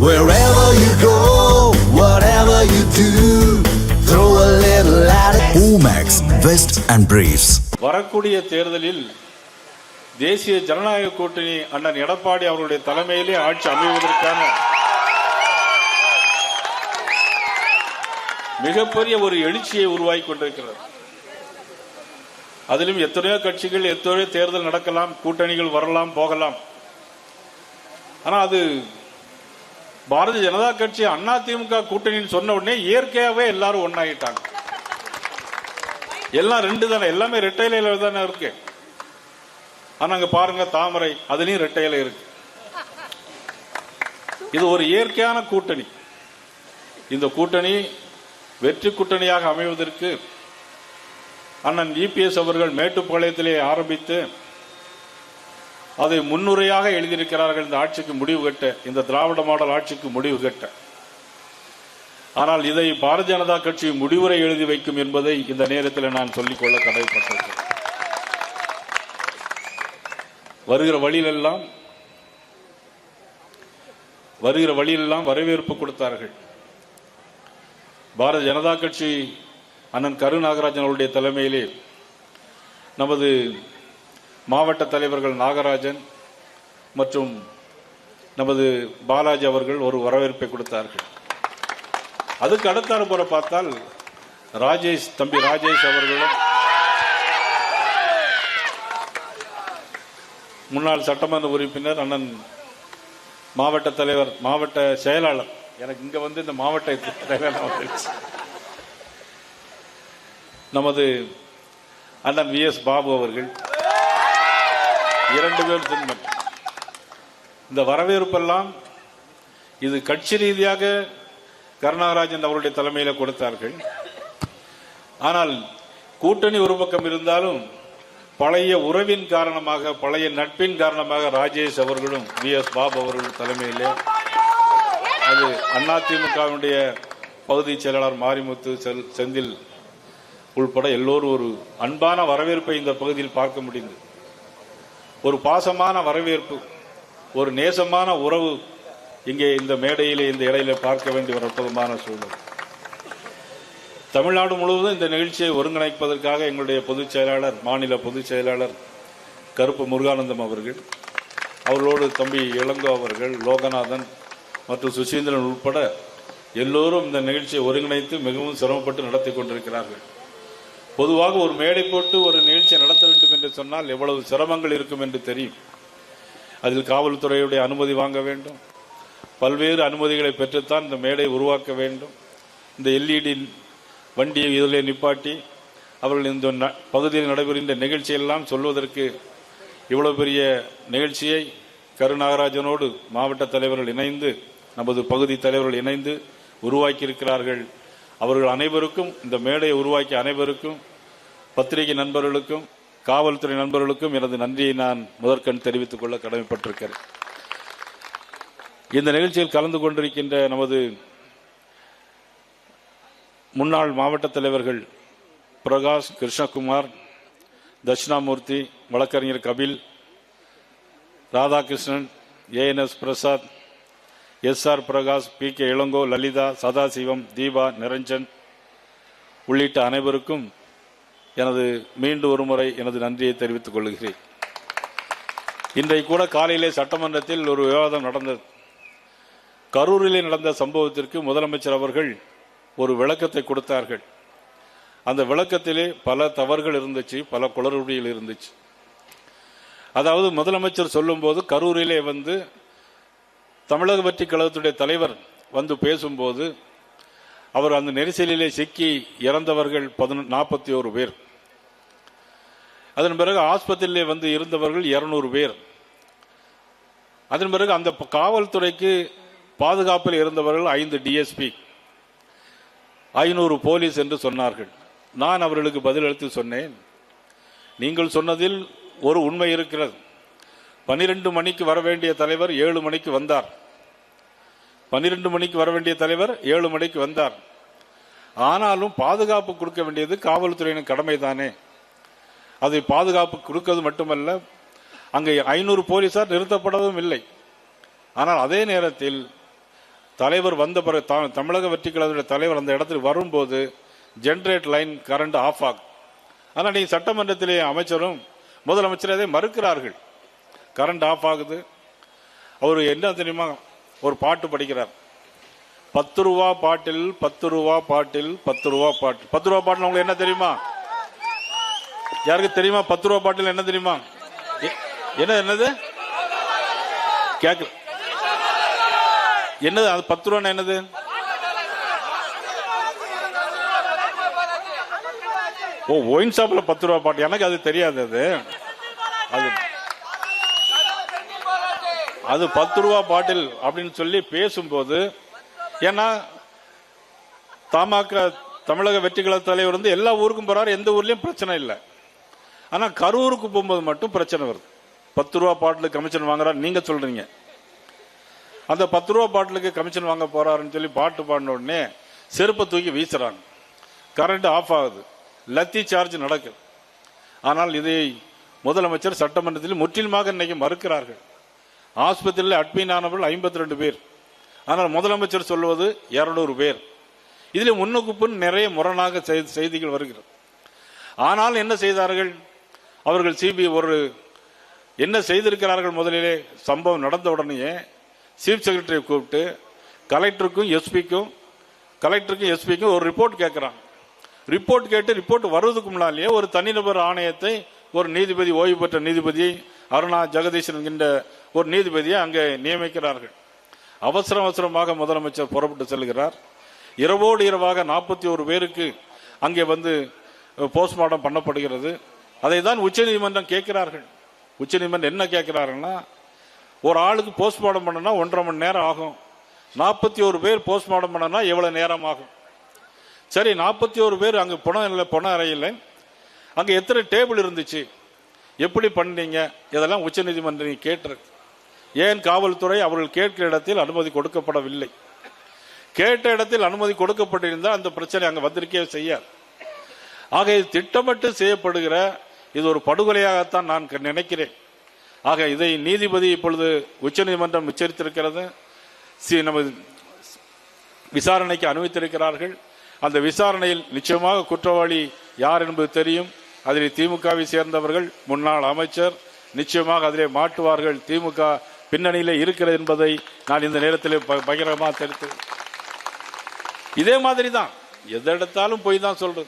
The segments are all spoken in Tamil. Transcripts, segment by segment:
Wherever you go, whatever you do, throw a little at it. Omax, Vest and Briefs. வரக்கூடிய தேர்தலில் தேசிய ஜனநாயக கூட்டணி அண்ணன் எடப்பாடி அவருடைய தலைமையிலே ஆட்சி அமைவதற்கான மிகப்பெரிய ஒரு எழுச்சியை உருவாக்கி கொண்டிருக்கிறது அதிலும் எத்தனையோ கட்சிகள் எத்தனையோ தேர்தல் நடக்கலாம் கூட்டணிகள் வரலாம் போகலாம் ஆனா அது பாரதிய ஜனதா கட்சி அண்ணா திமுக கூட்டணின்னு சொன்ன உடனே இயற்கையாவே எல்லாரும் ஒன்னாகிட்டாங்க எல்லாம் ரெண்டு தானே எல்லாமே ரெட்டையில தானே இருக்கு. ஆனா அங்க பாருங்க தாமரை அதுலயும் ரெட்டையில இருக்கு. இது ஒரு இயற்கையான கூட்டணி. இந்த கூட்டணி வெற்றி கூட்டணியாக அமைவதற்கு அண்ணன் இபிஎஸ் அவர்கள் மேட்டுப்பாளையத்திலே ஆரம்பித்து அதை முன்னுரையாக எழுதியிருக்கிறார்கள் இந்த ஆட்சிக்கு முடிவு கட்ட இந்த திராவிட மாடல் ஆட்சிக்கு முடிவு கட்ட. ஆனால் இதை பாரதிய ஜனதா கட்சி முடிவுரை எழுதி வைக்கும் என்பதை இந்த நேரத்தில் நான் சொல்லிக்கொள்ள கடமைப்பட்டிருக்கிறேன் வருகிற வழியிலெல்லாம் வருகிற வழியிலெல்லாம் வரவேற்பு கொடுத்தார்கள். பாரதிய ஜனதா கட்சி அண்ணன் கரு நாகராஜன் அவருடைய தலைமையிலே நமது மாவட்ட தலைவர்கள் நாகராஜன் மற்றும் நமது பாலாஜி அவர்கள் ஒரு வரவேற்பை கொடுத்தார்கள். அதுக்கு அடுத்தாறு போற பார்த்தால் ராஜேஷ் தம்பி ராஜேஷ் அவர்களும் முன்னாள் சட்டமன்ற உறுப்பினர் அண்ணன் மாவட்ட தலைவர் மாவட்ட செயலாளர். எனக்கு இங்க வந்து இந்த மாவட்ட தலைவர் நமது அண்ணன் வி எஸ் பாபு அவர்கள். இரண்டு பேர் திண்மன் இந்த வரவேற்பெல்லாம் இது கட்சி ரீதியாக கருணாகராஜன் அவருடைய தலைமையில் கொடுத்தார்கள். ஆனால் கூட்டணி ஒரு பக்கம் இருந்தாலும் பழைய உறவின் காரணமாக பழைய நட்பின் காரணமாக ராஜேஷ் அவர்களும் வி எஸ் பாபு அவர்கள் தலைமையிலே அது அதிமுகவினுடைய பகுதி செயலாளர் மாரிமுத்து செந்தில் உள்பட எல்லோரும் ஒரு அன்பான வரவேற்பை இந்த பகுதியில் பார்க்க முடிந்தது. ஒரு பாசமான வரவேற்பு ஒரு நேசமான உறவு இங்கே இந்த மேடையிலே இந்த இடையில பார்க்க வேண்டிய ஒரு அற்புதமான சூழல் தமிழ்நாடு முழுவதும் இந்த நிகழ்ச்சியை ஒருங்கிணைப்பதற்காக எங்களுடைய பொதுச் செயலாளர் மாநில பொதுச் செயலாளர் கருப்பு முருகானந்தம் அவர்கள் அவர்களோடு தம்பி இளங்கோ அவர்கள் லோகநாதன் மற்றும் சுசீந்திரன் உட்பட எல்லோரும் இந்த நிகழ்ச்சியை ஒருங்கிணைத்து மிகவும் சிரமப்பட்டு நடத்தி கொண்டிருக்கிறார்கள். பொதுவாக ஒரு மேடை போட்டு ஒரு நிகழ்ச்சி வேண்டும் என்று சொன்னால் எவ்வளவு சிரமங்கள் இருக்கும் என்று தெரியும். அதில் காவல்துறையுடைய அனுமதி வாங்க வேண்டும். பல்வேறு அனுமதிகளை பெற்றுத்தான் இந்த மேடை உருவாக்க வேண்டும். இந்த எல்இடி வண்டியை இதில் நிப்பாட்டி அவர்கள் இந்த ந- பகுதியில் நடைபெறுகின்ற நிகழ்ச்சியெல்லாம் சொல்வதற்கு இவ்வளவு பெரிய நிகழ்ச்சியை கருநாகராஜனோடு மாவட்ட தலைவர்கள் இணைந்து நமது பகுதி தலைவர்கள் இணைந்து உருவாக்கியிருக்கிறார்கள். அவர்கள் அனைவருக்கும் இந்த மேடையை உருவாக்கிய அனைவருக்கும் பத்திரிகை நண்பர்களுக்கும் காவல்துறை நண்பர்களுக்கும் எனது நன்றியை நான் முதற்கண் தெரிவித்துக் கொள்ள கடமைப்பட்டிருக்கிறேன். இந்த நிகழ்ச்சியில் கலந்து கொண்டிருக்கின்ற நமது முன்னாள் மாவட்ட தலைவர்கள் பிரகாஷ் கிருஷ்ணகுமார் தட்சிணாமூர்த்தி வழக்கறிஞர் Kapil Radhakrishnan ANS Prasad S R Prakash P K Elango Lalitha Sadasivam Deepa Niranjan உள்ளிட்ட அனைவருக்கும் எனது மீண்டும் ஒருமுறை எனது நன்றியை தெரிவித்துக் கொள்கிறேன். இன்றைக்கு கூட காலையிலே சட்டமன்றத்தில் ஒரு விவாதம் நடந்தது கரூரிலே நடந்த சம்பவத்திற்கு முதலமைச்சர் அவர்கள் ஒரு விளக்கத்தை கொடுத்தார்கள். அந்த விளக்கத்திலே பல தவறுகள் இருந்துச்சு பல குளறுபடிகள் இருந்துச்சு. அதாவது முதலமைச்சர் சொல்லும்போது கரூரிலே வந்து தமிழக வெற்றி கழகத்துடைய தலைவர் வந்து பேசும்போது அவர் அந்த நெரிசலிலே சிக்கி இறந்தவர்கள் நாற்பத்தி ஒரு பேர். அதன் பிறகு ஆஸ்பத்திரியிலே வந்து இருந்தவர்கள் இருநூறு பேர். அதன் பிறகு அந்த காவல்துறைக்கு பாதுகாப்பில் இருந்தவர்கள் ஐந்து டிஎஸ்பி ஐநூறு போலீஸ் என்று சொன்னார்கள். நான் அவர்களுக்கு பதிலளித்து சொன்னேன். நீங்கள் சொன்னதில் ஒரு உண்மை இருக்கிறது. பனிரெண்டு மணிக்கு வர வேண்டிய தலைவர் ஏழு மணிக்கு வந்தார். பன்னிரெண்டு மணிக்கு வர வேண்டிய தலைவர் ஏழு மணிக்கு வந்தார். ஆனாலும் பாதுகாப்பு கொடுக்க வேண்டியது காவல்துறையின் கடமைதானே. அதை பாதுகாப்பு கொடுக்கிறது மட்டுமல்ல அங்கே ஐநூறு போலீசார் நிறுத்தப்படவும் இல்லை. ஆனால் அதே நேரத்தில் தலைவர் வந்த பிறகு த- தமிழக வெற்றி கழகத்துடைய தலைவர் அந்த இடத்தில் வரும்போது ஜென்ரேட் லைன் கரண்ட் ஆஃப் ஆகும். ஆனால் நீ சட்டமன்றத்திலே அமைச்சரும் முதலமைச்சர் அதை மறுக்கிறார்கள். கரண்ட் ஆஃப் ஆகுது. அவர் என்ன தெரியுமா? ஒரு பாட்டு படிக்கிறார். பத்து ரூபா பாட்டில் பத்து ரூபா பாட்டில் பத்து ரூபா பாட்டு பத்து ரூபா பாட்டில் உங்களுக்கு என்ன தெரியுமா? யாருக்கு தெரியுமா? பத்து ரூபா பாட்டில் என்ன தெரியுமா? எ- என்ன என்னது? கேட்க என்னது அது பத்து ரூபா என்னது? ஓ ஒயின் ஷாப்ல பத்து ரூபா பாட்டு எனக்கு அது தெரியாது அது. அது அது பத்து ரூபா பாட்டில் அப்படின்னு சொல்லி பேசும்போது ஏன்னா தமாக தமிழக வெற்றிகள தலைவர் வந்து எல்லா ஊருக்கும் போறாரு எந்த ஊர்லயும் பிரச்சனை இல்லை. ஆனால் கரூருக்கு போகும்போது மட்டும் பிரச்சனை வருது. பத்து ரூபா பாட்டிலுக்கு கமிஷன் வாங்குறான்னு நீங்கள் சொல்கிறீங்க அந்த பத்து ரூபா பாட்டிலுக்கு கமிஷன் வாங்க போறாருன்னு சொல்லி பாட்டு பாடின உடனே செருப்பை தூக்கி வீசுறாங்க. கரண்ட் ஆஃப் ஆகுது. லத்தி சார்ஜ் நடக்குது. ஆனால் இதை முதலமைச்சர் சட்டமன்றத்தில் முற்றிலுமாக இன்னைக்கு மறுக்கிறார்கள். ஆஸ்பத்திரியில் அட்மின் ஆனவர்கள் ஐம்பத்தி ரெண்டு பேர். ஆனால் முதலமைச்சர் சொல்வது இரநூறு பேர். இதில் முன்னுக்குப்புன்னு நிறைய முரணாக செய்தி- செய்திகள் வருகிறது. ஆனால் என்ன செய்தார்கள்? அவர்கள் சிபி ஒரு என்ன செய்திருக்கிறார்கள் முதலிலே? சம்பவம் நடந்த உடனேயே சீஃப் செக்ரட்டரியை கூப்பிட்டு கலெக்டருக்கும் எஸ்பிக்கும் கலெக்டருக்கும் எஸ்பிக்கும் ஒரு ரிப்போர்ட் கேட்குறாங்க ரிப்போர்ட் கேட்டு ரிப்போர்ட் வருவதுக்கு முன்னாலேயே ஒரு தனிநபர் ஆணையத்தை ஒரு நீதிபதி ஓய்வு பெற்ற நீதிபதி அருணா ஜெகதீஷன் என்கின்ற ஒரு நீதிபதியை அங்கே நியமிக்கிறார்கள். அவசர அவசரமாக முதலமைச்சர் புறப்பட்டு செல்கிறார். இரவோடு இரவாக நாற்பத்தி ஒரு பேருக்கு அங்கே வந்து போஸ்ட்மார்ட்டம் பண்ணப்படுகிறது. அதை தான் உச்சநீதிமன்றம் கேட்கிறார்கள். உச்சநீதிமன்றம் என்ன கேட்கிறாருன்னா ஒரு ஆளுக்கு போஸ்ட்மார்ட்டம் பண்ணனா ஒன்றரை மணி நேரம் ஆகும். நாற்பத்தி ஒரு பேர் போஸ்ட்மார்ட்டம் பண்ணனா எவ்வளவு நேரம் ஆகும்? சரி நாற்பத்தி ஒரு பேர் அங்கே புணம் இல்லை புணம் அறையில் அங்கே எத்தனை டேபிள் இருந்துச்சு? எப்படி பண்ணீங்க? இதெல்லாம் உச்சநீதிமன்றம் கேட்டிருக்கு. ஏன் காவல்துறை அவர்கள் கேட்கிற இடத்தில் அனுமதி கொடுக்கப்படவில்லை? கேட்ட இடத்தில் அனுமதி கொடுக்கப்பட்டிருந்தால் அந்த பிரச்சனை அங்கே வந்திருக்கே செய்யாது. ஆக இது திட்டமிட்டு செய்யப்படுகிற இது ஒரு படுகொலையாகத்தான் நான் க- நினைக்கிறேன். ஆக இதை நீதிபதி இப்பொழுது உச்சநீதிமன்றம் உச்சரித்திருக்கிறது. சி- நமது விசாரணைக்கு அனுமதித்திருக்கிறார்கள். அந்த விசாரணையில் நிச்சயமாக குற்றவாளி யார் என்பது தெரியும். அதில் திமுகவை சேர்ந்தவர்கள் முன்னாள் அமைச்சர் நிச்சயமாக அதிலே மாட்டுவார்கள் திமுக பின்னணியிலே இருக்கிறது என்பதை நான் இந்த நேரத்தில் ப- தெரிவித்து இதே மாதிரி தான் எதெடுத்தாலும் போய் தான் சொல்றது.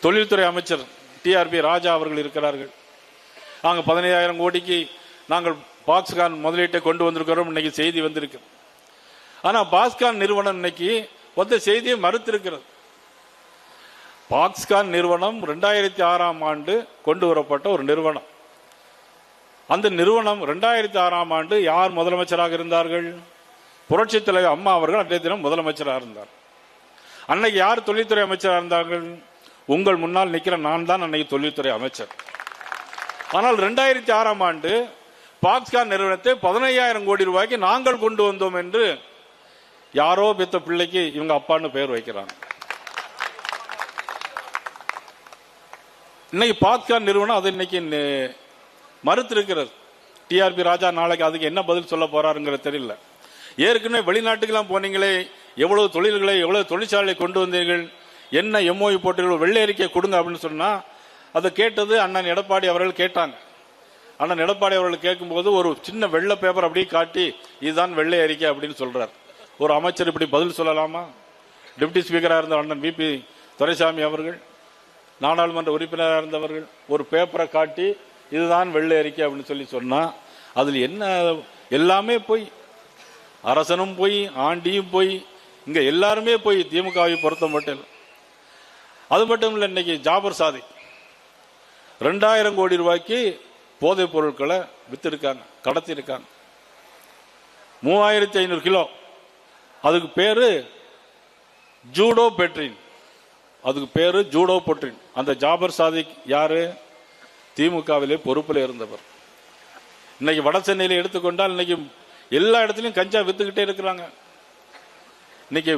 தொழில்துறை அமைச்சர் டிஆர்பி ராஜா அவர்கள் இருக்கிறார்கள். நாங்கள் பதினையாயிரம் கோடிக்கு நாங்கள் பாக்ஸ்கான் முதலீட்டை கொண்டு வந்திருக்கிறோம். இன்னைக்கு செய்தி வந்திருக்கு ஆனால் பாஸ்கான் நிறுவனம் இன்னைக்கு வந்த செய்தியை மறுத்திருக்கிறது. பாக்ஸ்கான் நிறுவனம் ரெண்டாயிரத்தி ஆறாம் ஆண்டு கொண்டு வரப்பட்ட ஒரு நிறுவனம். அந்த நிறுவனம் ரெண்டாயிரத்தி ஆறாம் ஆண்டு யார் முதலமைச்சராக இருந்தார்கள்? புரட்சி தலைவர் அம்மா அவர்கள் அன்றைய தினம் முதலமைச்சராக இருந்தார். அன்னைக்கு யார் தொழில்துறை அமைச்சராக இருந்தார்கள்? உங்கள் முன்னால் நிற்கிற நான் தான் அன்னைக்கு தொழில்துறை அமைச்சர். ஆனால் ரெண்டாயிரத்தி ஆறாம் ஆண்டு பாக்ஸ்கான் நிறுவனத்தை பதினையாயிரம் கோடி ரூபாய்க்கு நாங்கள் கொண்டு வந்தோம் என்று யாரோ பெத்த பிள்ளைக்கு இவங்க அப்பான்னு பெயர் வைக்கிறாங்க. இன்னைக்கு பாக்ஸ்கான் நிறுவனம் அது இன்னைக்கு மறுத்திருக்கிறது. டிஆர்பி ராஜா நாளைக்கு அதுக்கு என்ன பதில் சொல்ல போறாருங்கிறது தெரியல. ஏற்கனவே வெளிநாட்டுக்கெல்லாம் போனீங்களே எவ்வளவு தொழில்களை எவ்வளவு தொழிற்சாலை கொண்டு வந்தீர்கள் என்ன எம்ஓஇ போட்டீர்கள் வெள்ளை அறிக்கை கொடுங்க அப்படின்னு சொன்னா அதை கேட்டது அண்ணன் எடப்பாடி அவர்கள் கேட்டாங்க. அண்ணன் எடப்பாடி அவர்கள் கேட்கும்போது ஒரு சின்ன வெள்ளை பேப்பர் அப்படியே காட்டி இதுதான் வெள்ளை அறிக்கை அப்படின்னு சொல்றார். ஒரு அமைச்சர் இப்படி பதில் சொல்லலாமா? டெப்டி ஸ்பீக்கராக இருந்த அண்ணன் விபி துரைசாமி அவர்கள் நாடாளுமன்ற உறுப்பினராக இருந்தவர்கள் ஒரு பேப்பரை காட்டி இதுதான் வெள்ளை அறிக்கை அப்படின்னு சொல்லி சொன்னா அதில் என்ன எல்லாமே போய் அரசனும் போய் ஆண்டியும் போய் இங்கே எல்லாருமே போய் திமுகவை பொறுத்த மட்டும் அது மட்டும் இல்லை இன்னைக்கு ஜாபர் சாதி. ரெண்டாயிரம் கோடி ரூபாய்க்கு போதைப் பொருட்களை வித்திருக்காங்க கடத்திருக்காங்க மூவாயிரத்தி ஐநூறு கிலோ. அதுக்கு பேரு ஜூடோ பெட்ரின். அதுக்கு பேரு ஜூடோ பொட்ரின். அந்த ஜாபர் சாதிக் யாரு? திமுகவிலே பொறுப்பில் இருந்தவர். இன்னைக்கு வட சென்னையில் எடுத்துக்கொண்டால் இன்னைக்கு எல்லா இடத்துலையும் கஞ்சா வித்துக்கிட்டே இருக்கிறாங்க. இன்னைக்கு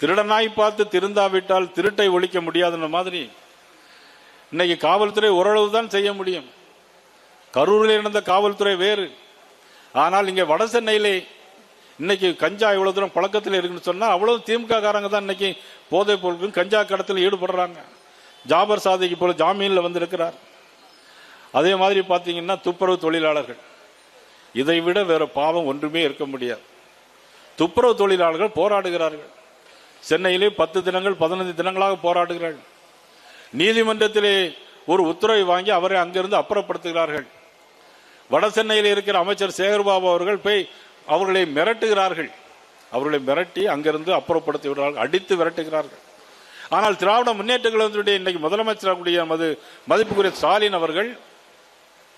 திருடனாய் பார்த்து திருந்தாவிட்டால் திருட்டை ஒழிக்க முடியாதுன்ற மாதிரி இன்னைக்கு காவல்துறை ஓரளவு தான் செய்ய முடியும். கரூரில் இருந்த காவல்துறை வேறு. ஆனால் இங்கே வட சென்னையிலே இன்னைக்கு கஞ்சா இவ்வளவு தூரம் பழக்கத்தில் இருக்குன்னு சொன்னால் அவ்வளவு திமுக காரங்க தான் இன்னைக்கு போதைப் பொருட்களும் கஞ்சா கடத்தில் ஈடுபடுறாங்க. ஜாபர் சாதிக்கு போல ஜாமீனில் வந்திருக்கிறார். அதே மாதிரி பார்த்தீங்கன்னா துப்புரவு தொழிலாளர்கள். இதை விட வேற பாவம் ஒன்றுமே இருக்க முடியாது. துப்புரவு தொழிலாளர்கள் போராடுகிறார்கள். சென்னையிலே பத்து தினங்கள் பதினைந்து தினங்களாக போராடுகிறார்கள். நீதிமன்றத்திலே ஒரு உத்தரவை வாங்கி அவரை அங்கிருந்து அப்புறப்படுத்துகிறார்கள். வட சென்னையில் இருக்கிற அமைச்சர் சேகர்பாபு அவர்கள் போய் அவர்களை மிரட்டுகிறார்கள். அவர்களை மிரட்டி அங்கிருந்து அப்புறப்படுத்தி விடுறார்கள் அடித்து விரட்டுகிறார்கள். ஆனால் திராவிட முன்னேற்ற கழகத்தினுடைய இன்னைக்கு முதலமைச்சராகக்கூடிய நமது மதிப்புக்குரிய ஸ்டாலின் அவர்கள்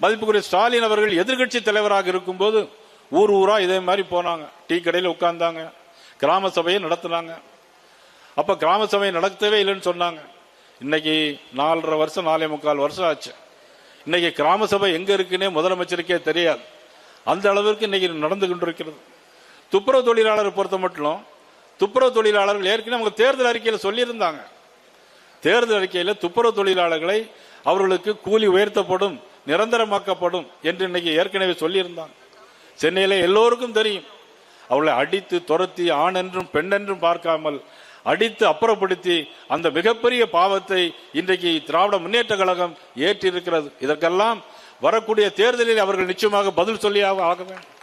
மதிப்புக்குரிய ஸ்டாலின் அவர்கள் எதிர்க்கட்சி தலைவராக இருக்கும்போது ஊர் ஊரா இதே மாதிரி போனாங்க. டீ கடையில் உட்கார்ந்தாங்க. கிராம சபையை நடத்தினாங்க. அப்ப கிராம சபை நடத்தவே இல்லைன்னு சொன்னாங்க. இன்னைக்கு நாலரை வருஷம் நாலே முக்கால் வருஷம் ஆச்சு. இன்னைக்கு கிராம சபை எங்க இருக்குன்னே முதலமைச்சருக்கே தெரியாது. அந்த அளவிற்கு இன்னைக்கு நடந்து கொண்டிருக்கிறது. துப்புரவு தொழிலாளரை பொறுத்த மட்டும் துப்புரவு தொழிலாளர்கள் ஏற்கனவே அவங்க தேர்தல் அறிக்கையில் சொல்லியிருந்தாங்க. தேர்தல் அறிக்கையில் துப்புரவு தொழிலாளர்களை அவர்களுக்கு கூலி உயர்த்தப்படும் நிரந்தரமாக்கப்படும் என்று இன்னைக்கு ஏற்கனவே சொல்லியிருந்தாங்க. சென்னையில் எல்லோருக்கும் தெரியும். அவளை அடித்து துரத்தி ஆண் என்றும் பெண் என்றும் பார்க்காமல் அடித்து அப்புறப்படுத்தி அந்த மிகப்பெரிய பாவத்தை இன்றைக்கு திராவிட முன்னேற்ற கழகம் ஏற்றிருக்கிறது. இதற்கெல்லாம் வரக்கூடிய தேர்தலில் அவர்கள் நிச்சயமாக பதில் சொல்லி ஆக வேண்டும்.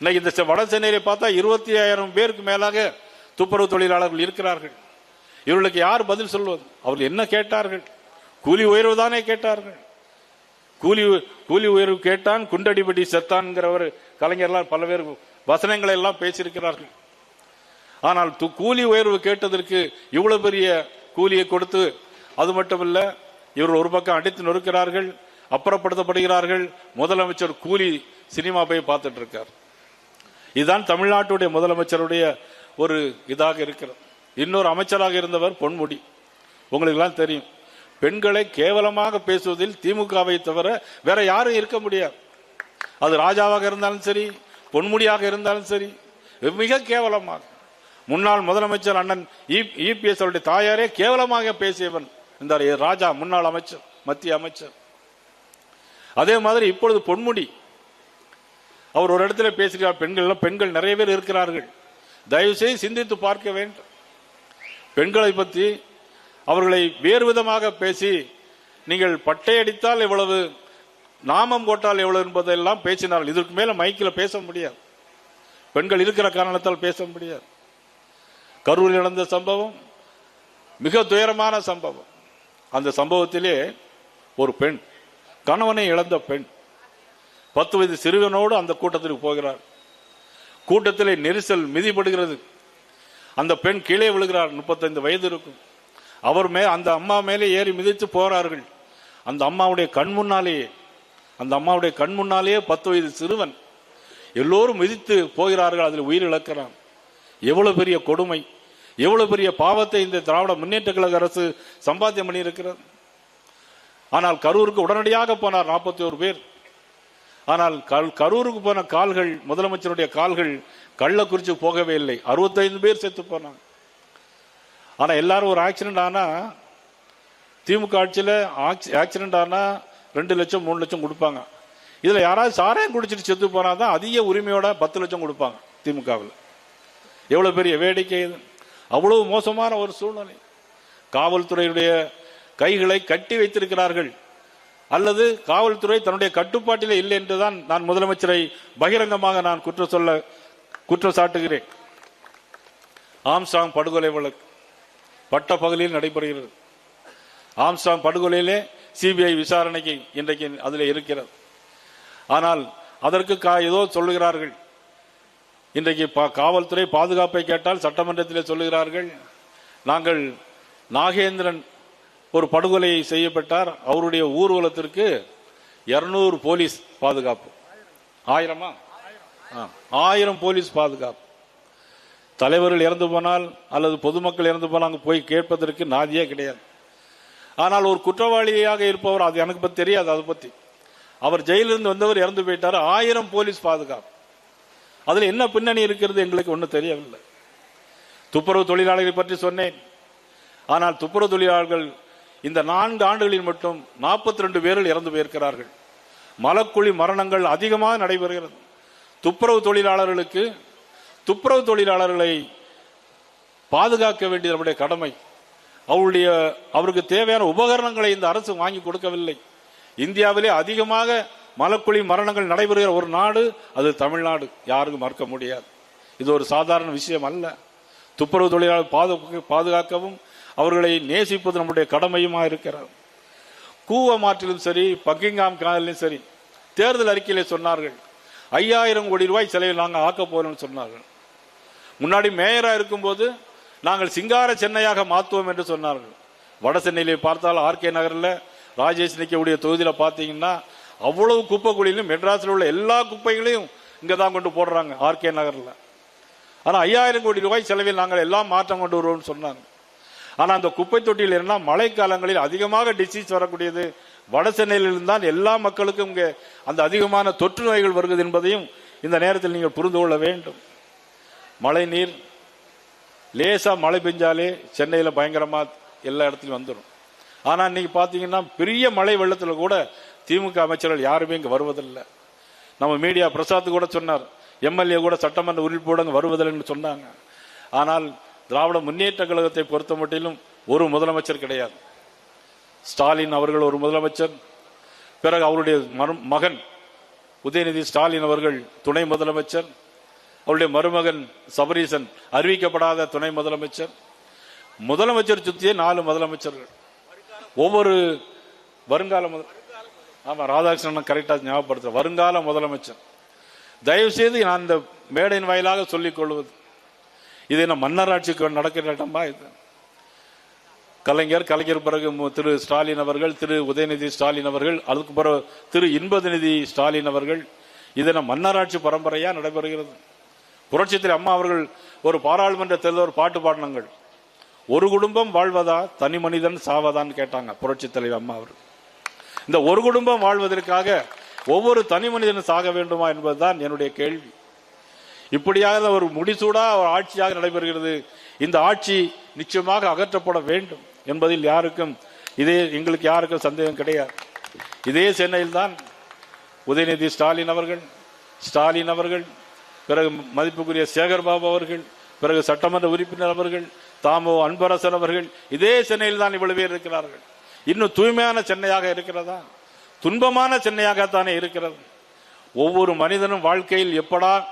இன்னைக்கு இந்த செ- வட சென்னையில பார்த்தா இருபத்தி ஆயிரம் பேருக்கு மேலாக துப்புரவு தொழிலாளர்கள் இருக்கிறார்கள். இவர்களுக்கு யார் பதில் சொல்வது? அவர்கள் என்ன கேட்டார்கள்? கூலி உயர்வு தானே கேட்டார்கள். கூலி கூலி உயர்வு கேட்டான் குண்டடிபடி செத்தான்ங்கிறவர் கலைஞர்லாம் பல பேர் வசனங்களை எல்லாம் பேசியிருக்கிறார்கள். ஆனால் து- கூலி உயர்வு கேட்டதற்கு இவ்வளவு பெரிய கூலியை கொடுத்து அது மட்டுமல்ல இவர்கள் ஒரு பக்கம் அடித்து நொறுக்கிறார்கள் அப்புறப்படுத்தப்படுகிறார்கள். முதலமைச்சர் கூலி சினிமா போய் பார்த்துட்டு இருக்கார் இதுதான் தமிழ்நாட்டுடைய முதலமைச்சருடைய ஒரு இதாக இருக்கிறது. இன்னொரு அமைச்சராக இருந்தவர் பொன்முடி. உங்களுக்கெல்லாம் தெரியும். பெண்களை கேவலமாக பேசுவதில் திமுகவை தவிர வேற யாரும் இருக்க முடியாது. அது ராஜாவாக இருந்தாலும் சரி பொன்முடியாக இருந்தாலும் சரி மிக கேவலமாக. முன்னாள் முதலமைச்சர் அண்ணன் இபிஎஸ் அவருடைய தாயாரே கேவலமாக பேசியவன் இந்த ராஜா முன்னாள் அமைச்சர் மத்திய அமைச்சர். அதே மாதிரி இப்பொழுது பொன்முடி அவர் ஒரு இடத்துல பேசுகிறார் பெண்கள் பெண்கள் நிறைய பேர் இருக்கிறார்கள். தயவு செய்து சிந்தித்து பார்க்க வேண்டும். பெண்களை பற்றி அவர்களை வேறு விதமாக பேசி நீங்கள் பட்டையடித்தால் எவ்வளவு நாமம் போட்டால் எவ்வளவு என்பதெல்லாம் பேசினார்கள். இதற்கு மேல மைக்கில் பேச முடியாது. பெண்கள் இருக்கிற காரணத்தால் பேச முடியாது. கரூரில் நடந்த சம்பவம் மிக துயரமான சம்பவம். அந்த சம்பவத்திலே ஒரு பெண் கணவனை இழந்த பெண் பத்து வயது சிறுவனோடு அந்த கூட்டத்திற்கு போகிறார். கூட்டத்திலே நெரிசல் மிதிப்படுகிறது அந்த பெண் கீழே விழுகிறார் முப்பத்தைந்து வயது இருக்கும். அவர் மே அந்த அம்மா மேலே ஏறி மிதித்து போகிறார்கள். அந்த அம்மாவுடைய கண் முன்னாலேயே அந்த அம்மாவுடைய கண் முன்னாலேயே பத்து வயது சிறுவன். எல்லோரும் மிதித்து போகிறார்கள் அதில் உயிர் இழக்கிறான். எவ்வளவு பெரிய கொடுமை. எவ்வளவு பெரிய பாவத்தை இந்த திராவிட முன்னேற்ற கழக அரசு சம்பாத்தியம் பண்ணியிருக்கிறது? ஆனால் கரூருக்கு உடனடியாக போனார் நாற்பத்தி ஒரு பேர். ஆனால் கல்- கரூருக்கு போன கால்கள் முதலமைச்சருடைய கால்கள் கள்ளக்குறிச்சி போகவே இல்லை. அறுபத்தைந்து பேர் செத்து போனாங்க. ஆனால் எல்லாரும் ஒரு ஆக்சிடென்ட் ஆனால் திமுக ஆட்சியில் ஆக்சிடென்ட் ஆனால் ரெண்டு லட்சம் மூணு லட்சம் கொடுப்பாங்க. இதில் யாராவது சாராயம் குடிச்சிட்டு செத்து போனா தான் அதிக உரிமையோட பத்து லட்சம் கொடுப்பாங்க திமுகவில். எவ்வளோ பெரிய வேடிக்கை இது? அவ்வளவு மோசமான ஒரு சூழ்நிலை. காவல்துறையுடைய கைகளை கட்டி வைத்திருக்கிறார்கள். அல்லது காவல்துறை தன்னுடைய கட்டுப்பாட்டிலே இல்லை என்றுதான் நான் முதலமைச்சரை பகிரங்கமாக நான் குற்றம் சொல்ல குற்றம் சாட்டுகிறேன். ஆம்சாங் படுகொலை வழக்கு பட்ட பகுதியில் நடைபெறுகிறது ஆம்சாங் படுகொலையிலே சிபிஐ விசாரணைக்கு இன்றைக்கு அதில் இருக்கிறது. ஆனால் அதற்கு கா- ஏதோ சொல்லுகிறார்கள். இன்றைக்கு பா- காவல்துறை பாதுகாப்பை கேட்டால் சட்டமன்றத்திலே சொல்லுகிறார்கள் நாங்கள் நாகேந்திரன் ஒரு படுகொலை செய்யப்பட்டார். அவருடைய ஊர்வலத்திற்கு இருநூறு போலீஸ் பாதுகாப்பு. ஆயிரமா? ஆ, ஆயிரம் போலீஸ் பாதுகாப்பு. தலைவர்கள் இறந்து போனால் அல்லது பொதுமக்கள் இறந்து போனால் அங்கே போய் கேட்பதற்கு நாதியே கிடையாது. ஆனால் ஒரு குற்றவாளியாக இருப்பவர் அது எனக்கு தெரியாது அதை பற்றி அவர் ஜெயிலிருந்து வந்தவர் இறந்து போயிட்டார். ஆயிரம் போலீஸ் பாதுகாப்பு. அதில் என்ன பின்னணி இருக்கிறது எங்களுக்கு ஒன்றும் தெரியவில்லை. துப்புரவு தொழிலாளர்களை பற்றி சொன்னேன். ஆனால் துப்புரவு தொழிலாளர்கள் இந்த நான்கு ஆண்டுகளில் மட்டும் நாற்பத்தி ரெண்டு பேரில் இறந்து போயிருக்கிறார்கள். மலக்குழி மரணங்கள் அதிகமாக நடைபெறுகிறது. துப்புரவு தொழிலாளர்களுக்கு துப்புரவு தொழிலாளர்களை பாதுகாக்க வேண்டிய நம்முடைய கடமை. அவருடைய அவருக்கு தேவையான உபகரணங்களை இந்த அரசு வாங்கி கொடுக்கவில்லை. இந்தியாவிலே அதிகமாக மலக்குழி மரணங்கள் நடைபெறுகிற ஒரு நாடு அது தமிழ்நாடு. யாருக்கும் மறுக்க முடியாது. இது ஒரு சாதாரண விஷயம் அல்ல. துப்புரவு தொழிலாளர் பாதுகா பாதுகாக்கவும் அவர்களை நேசிப்பது நம்முடைய கடமையுமா இருக்கிறது. கூவமாற்றிலும் சரி பக்கிங்காம் கானலிலும் சரி தேர்தல் அறிக்கையிலே சொன்னார்கள் ஐயாயிரம் கோடி ரூபாய் செலவில் நாங்கள் ஆக்க போகிறோம்னு சொன்னார்கள். முன்னாடி மேயராக இருக்கும்போது நாங்கள் சிங்கார சென்னையாக மாற்றுவோம் என்று சொன்னார்கள். வட சென்னையிலே பார்த்தால் ஆர்கே நகரில் ராஜேஷ் நிற்கக்கூடிய தொகுதியில் பார்த்தீங்கன்னா அவ்வளவு குப்பை குழியிலும் மெட்ராஸில் உள்ள எல்லா குப்பைகளையும் இங்கே தான் கொண்டு போடுறாங்க ஆர்கே நகரில். ஆனால் ஐயாயிரம் கோடி ரூபாய் செலவில் நாங்கள் எல்லாம் மாற்றம் கொண்டு வருவோம்னு சொன்னாங்க. ஆனால் அந்த குப்பை தொட்டியில் என்ன மழைக்காலங்களில் அதிகமாக டிசீஸ் வரக்கூடியது. வட சென்னையிலிருந்து தான் எல்லா மக்களுக்கும் இங்கே அந்த அதிகமான தொற்று நோய்கள் வருகிறது என்பதையும் இந்த நேரத்தில் நீங்கள் புரிந்து கொள்ள வேண்டும். மழை நீர் லேசாக மழை பெஞ்சாலே சென்னையில் பயங்கரமாக எல்லா இடத்துலையும் வந்துடும். ஆனால் இன்னைக்கு பார்த்தீங்கன்னா பெரிய மழை வெள்ளத்தில் கூட திமுக அமைச்சர்கள் யாருமே இங்கே வருவதில்லை. நம்ம மீடியா பிரசாத் கூட சொன்னார் எம்எல்ஏ கூட சட்டமன்ற உறுப்பினர் வருவதில்லைன்னு சொன்னாங்க. ஆனால் திராவிட முன்னேற்ற கழகத்தை பொறுத்த மட்டிலும் ஒரு முதலமைச்சர் கிடையாது. ஸ்டாலின் அவர்கள் ஒரு முதலமைச்சர் பிறகு அவருடைய மரு- மகன் உதயநிதி ஸ்டாலின் அவர்கள் துணை முதலமைச்சர் அவருடைய மருமகன் சபரீசன் அறிவிக்கப்படாத துணை முதலமைச்சர். முதலமைச்சர் சுத்தியே நாலு முதலமைச்சர்கள். ஒவ்வொரு வருங்கால முதல் ஆமா ராதாகிருஷ்ணன் கரெக்டா ஞாபகப்படுத்துற. வருங்கால முதலமைச்சர். தயவு செய்து நான் இந்த மேடையின் வாயிலாக சொல்லிக் கொள்வது. இது என்ன மன்னர் ஆட்சிக்கு நடக்கிற இடமா இது? கலைஞர் கலைஞர் பிறகு திரு ஸ்டாலின் அவர்கள் திரு உதயநிதி ஸ்டாலின் அவர்கள் அதுக்கு பிறகு திரு இன்பநிதி ஸ்டாலின் அவர்கள். இது என்ன மன்னராட்சி பரம்பரையா நடைபெறுகிறது? புரட்சித்தில் அம்மா அவர்கள் ஒரு பாராளுமன்ற தேர்தல் ஒரு பாட்டு பாடினங்கள். ஒரு குடும்பம் வாழ்வதா தனி மனிதன் சாவதான்னு கேட்டாங்க புரட்சி தலைவர் அம்மா அவர்கள். இந்த ஒரு குடும்பம் வாழ்வதற்காக ஒவ்வொரு தனி மனிதனும் சாக வேண்டுமா என்பதுதான் என்னுடைய கேள்வி. இப்படியாக ஒரு முடிசூடா ஒரு ஆட்சியாக நடைபெறுகிறது. இந்த ஆட்சி நிச்சயமாக அகற்றப்பட வேண்டும் என்பதில் யாருக்கும் இதே எங்களுக்கு யாருக்கும் சந்தேகம் கிடையாது. இதே சென்னையில் தான் உதயநிதி ஸ்டாலின் அவர்கள் ஸ்டாலின் அவர்கள் பிறகு மதிப்புக்குரிய சேகர் பாபு அவர்கள் பிறகு சட்டமன்ற உறுப்பினர் அவர்கள் தாமோ அன்பரசன் அவர்கள் இதே சென்னையில் தான் இவ்வளவு பேர் இருக்கிறார்கள். இன்னும் தூய்மையான சென்னையாக இருக்கிறதா? துன்பமான சென்னையாகத்தானே இருக்கிறது. ஒவ்வொரு மனிதனும் வாழ்க்கையில் எப்படா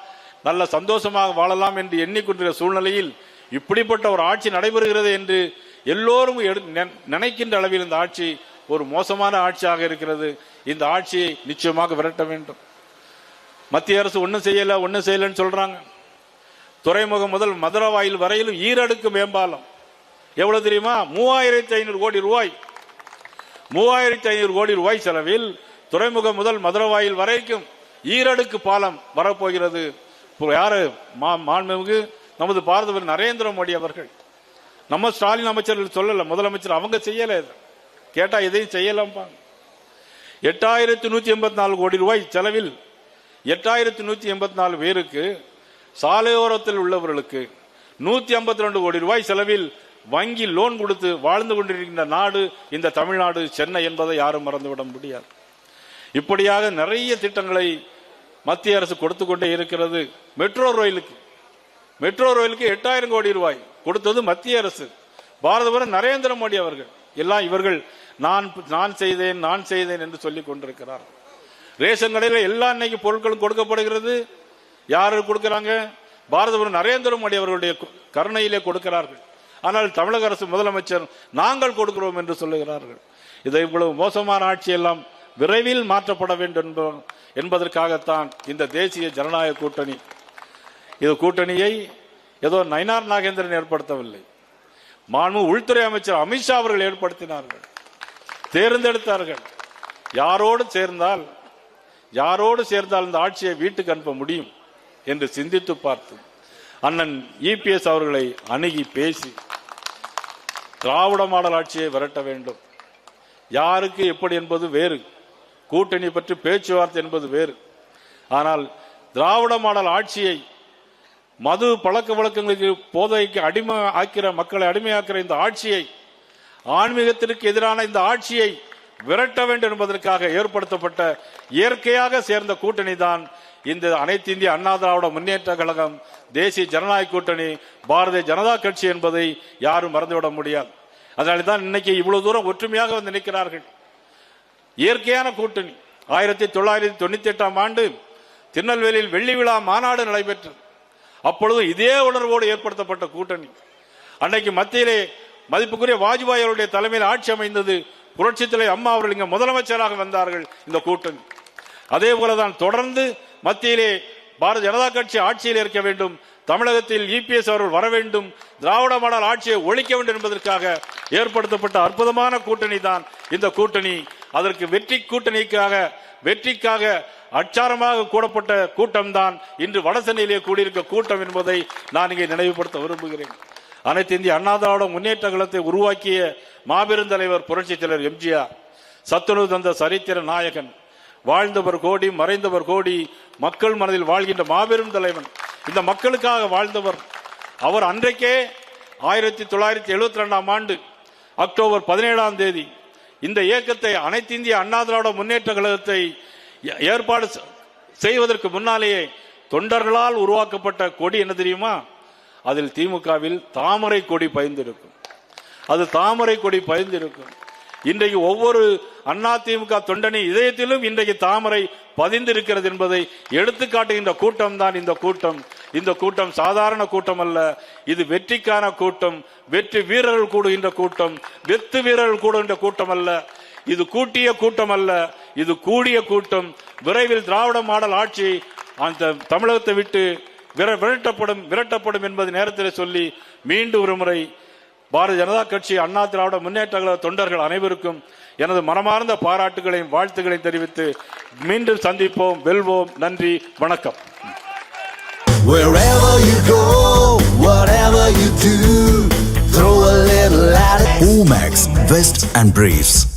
நல்ல சந்தோஷமாக வாழலாம் என்று எண்ணிக்கொண்டிருக்கிற சூழ்நிலையில் இப்படிப்பட்ட ஒரு ஆட்சி நடைபெறுகிறது என்று எல்லோரும் எடு- நினைக்கின்ற அளவில் இந்த ஆட்சி ஒரு மோசமான ஆட்சியாக இருக்கிறது. இந்த ஆட்சியை நிச்சயமாக விரட்ட வேண்டும். மத்திய அரசு ஒன்றும் செய்யலை ஒன்றும் செய்யலைன்னு சொல்றாங்க. துறைமுகம் முதல் மதுரவாயில் வரையிலும் ஈரடுக்கு மேம்பாலம். எவ்வளவு தெரியுமா? மூவாயிரத்தி ஐநூறு கோடி ரூபாய் மூவாயிரத்தி ஐநூறு கோடி ரூபாய் செலவில் துறைமுகம் முதல் மதுரவாயில் வரைக்கும் ஈரடுக்கு பாலம் வரப்போகிறது. இப்போ யாரு? மா- மாண்புமிகு நமது பாரதவர் நரேந்திர மோடி அவர்கள். நம்ம ஸ்டாலின் அமைச்சர்கள் சொல்லல முதலமைச்சர் அவங்க செய்யல கேட்டா எதையும் செய்யலாம்பாங்க எட்டாயிரத்தி நூத்தி எண்பத்தி நாலு கோடி ரூபாய் செலவில் எட்டாயிரத்தி நூத்தி எண்பத்தி நாலு பேருக்கு சாலையோரத்தில் உள்ளவர்களுக்கு நூத்தி ஐம்பத்தி ரெண்டு கோடி ரூபாய் செலவில் வங்கி லோன் கொடுத்து வாழ்ந்து கொண்டிருக்கின்ற நாடு இந்த தமிழ்நாடு சென்னை என்பதை யாரும் மறந்துவிட முடியாது. இப்படியாக நிறைய திட்டங்களை மத்திய அரசு கொடுத்து கொண்டே இருக்கிறது மெட்ரோ ரயிலுக்கு. மெட்ரோ ரயிலுக்கு எட்டாயிரம் கோடி ரூபாய் கொடுத்தது மத்திய அரசு. பாரதபுரம் நரேந்திர மோடி அவர்கள். எல்லாம் இவர்கள் நான் நான் செய்தேன் நான் செய்தேன் என்று சொல்லிக் கொண்டிருக்கிறார். ரேஷன் கடையில் எல்லா இன்னைக்கு பொருட்களும் கொடுக்கப்படுகிறது. யாரு கொடுக்கிறாங்க? பாரதபுரம் நரேந்திர மோடி அவர்களுடைய கு- கருணையிலே கொடுக்கிறார்கள். ஆனால் தமிழக அரசு முதலமைச்சர் நாங்கள் கொடுக்கிறோம் என்று சொல்லுகிறார்கள். இதை இவ்வளவு மோசமான ஆட்சி எல்லாம் விரைவில் மாற்றப்பட வேண்டும் என்பதற்காகத்தான் இந்த தேசிய ஜனநாயக கூட்டணி. இது கூட்டணியை ஏதோ நயினார் நாகேந்திரன் ஏற்படுத்தவில்லை. மாண்பு உள்துறை அமைச்சர் அமித்ஷா அவர்கள் ஏற்படுத்தினார்கள். தேர்ந்தெடுத்தார்கள். யாரோடு சேர்ந்தால் யாரோடு சேர்ந்தால் இந்த ஆட்சியை வீட்டுக்கு அனுப்ப முடியும் என்று சிந்தித்து பார்த்து அண்ணன் இபிஎஸ் அவர்களை அணுகி பேசி திராவிட மாடல் ஆட்சியை விரட்ட வேண்டும். யாருக்கு எப்படி என்பது வேறு. கூட்டணி பற்றி பேச்சுவார்த்தை என்பது வேறு. ஆனால் திராவிட மாடல் ஆட்சியை மது பழக்க வழக்கங்களுக்கு போதைக்கு அடிமை ஆக்கிற மக்களை அடிமையாக்கிற இந்த ஆட்சியை ஆன்மீகத்திற்கு எதிரான இந்த ஆட்சியை விரட்ட வேண்டும் என்பதற்காக ஏற்படுத்தப்பட்ட இயற்கையாக சேர்ந்த கூட்டணி தான் இந்த அனைத்து இந்திய அண்ணா திராவிட முன்னேற்ற கழகம் தேசிய ஜனநாயக கூட்டணி பாரதிய ஜனதா கட்சி என்பதை யாரும் மறந்துவிட முடியாது. அதனால தான் இன்னைக்கு இவ்வளவு தூரம் ஒற்றுமையாக வந்து நிற்கிறார்கள். இயற்கையான கூட்டணி. ஆயிரத்தி தொள்ளாயிரத்தி தொண்ணூத்தி எட்டாம் ஆண்டு திருநெல்வேலியில் வெள்ளி விழா மாநாடு நடைபெற்றது. அப்பொழுது இதே உணர்வோடு ஏற்படுத்தப்பட்ட கூட்டணி. அன்னைக்கு மத்தியிலே மதிப்புக்குரிய வாஜ்பாய் அவருடைய தலைமையில் ஆட்சி அமைந்தது புரட்சித் அம்மா அவர்கள் இங்கே முதலமைச்சராக வந்தார்கள் இந்த கூட்டணி. அதே போலதான் தொடர்ந்து மத்தியிலே பாரதிய ஜனதா கட்சி ஆட்சியில் இருக்க வேண்டும். தமிழகத்தில் இபிஎஸ் அவர்கள் வர வேண்டும். திராவிட மாடல் ஆட்சியை ஒழிக்க வேண்டும் என்பதற்காக ஏற்படுத்தப்பட்ட அற்புதமான கூட்டணி தான் இந்த கூட்டணி. அதற்கு வெற்றி கூட்டணிக்காக வெற்றிக்காக அச்சாரமாக கூடப்பட்ட கூட்டம்தான் இன்று வடசென்னையிலே கூடியிருக்க கூட்டம் என்பதை நான் இங்கே நினைவுபடுத்த விரும்புகிறேன். அனைத்து இந்திய அண்ணா திராவிட முன்னேற்ற கழகத்தை உருவாக்கிய மாபெரும் தலைவர் புரட்சித் தலைவர் எம்ஜிஆர் சத்துணவு தந்த சரித்திர நாயகன் வாழ்ந்தவர் கோடி மறைந்தவர் கோடி மக்கள் மனதில் வாழ்கின்ற மாபெரும் தலைவன். இந்த மக்களுக்காக வாழ்ந்தவர் அவர் அன்றைக்கே ஆயிரத்தி தொள்ளாயிரத்தி எழுபத்தி ரெண்டாம் ஆண்டு அக்டோபர் பதினேழாம் தேதி இந்த இயக்கத்தை அனைத்து இந்திய அண்ணா திராவிட முன்னேற்ற கழகத்தை ஏ- ஏற்பாடு செ- செய்வதற்கு முன்னாலேயே தொண்டர்களால் உருவாக்கப்பட்ட கொடி என்ன தெரியுமா? அதில் திமுகவில் தாமரை கொடி பயந்திருக்கும். அது தாமரை கொடி பதிந்திருக்கும் இன்றைக்கு ஒவ்வொரு அண்ணா திமுக தொண்டனின் இதயத்திலும் இன்றைக்கு தாமரை பதிந்திருக்கிறது என்பதை எடுத்துக்காட்டுகின்ற கூட்டம் தான் இந்த கூட்டம். இந்த கூட்டம் சாதாரண கூட்டம் அல்ல. இது வெற்றிக்கான கூட்டம். வெற்றி வீரர்கள் கூடுகின்ற கூட்டம். வெத்து வீரர்கள் கூடுகின்ற கூட்டம் அல்ல. இது கூட்டிய கூட்டம் அல்ல. இது கூடிய கூட்டம். விரைவில் திராவிட மாடல் ஆட்சி அந்த தமிழகத்தை விட்டு விர- விரட்டப்படும் விரட்டப்படும் என்பது நேரத்தில் சொல்லி மீண்டும் ஒரு முறை பாரதிய ஜனதா கட்சி அண்ணா திராவிட முன்னேற்ற கழக தொண்டர்கள் அனைவருக்கும் எனது மனமார்ந்த பாராட்டுகளையும் வாழ்த்துக்களையும் தெரிவித்து மீண்டும் சந்திப்போம் வெல்வோம் நன்றி வணக்கம். Omax, Vest and Briefs.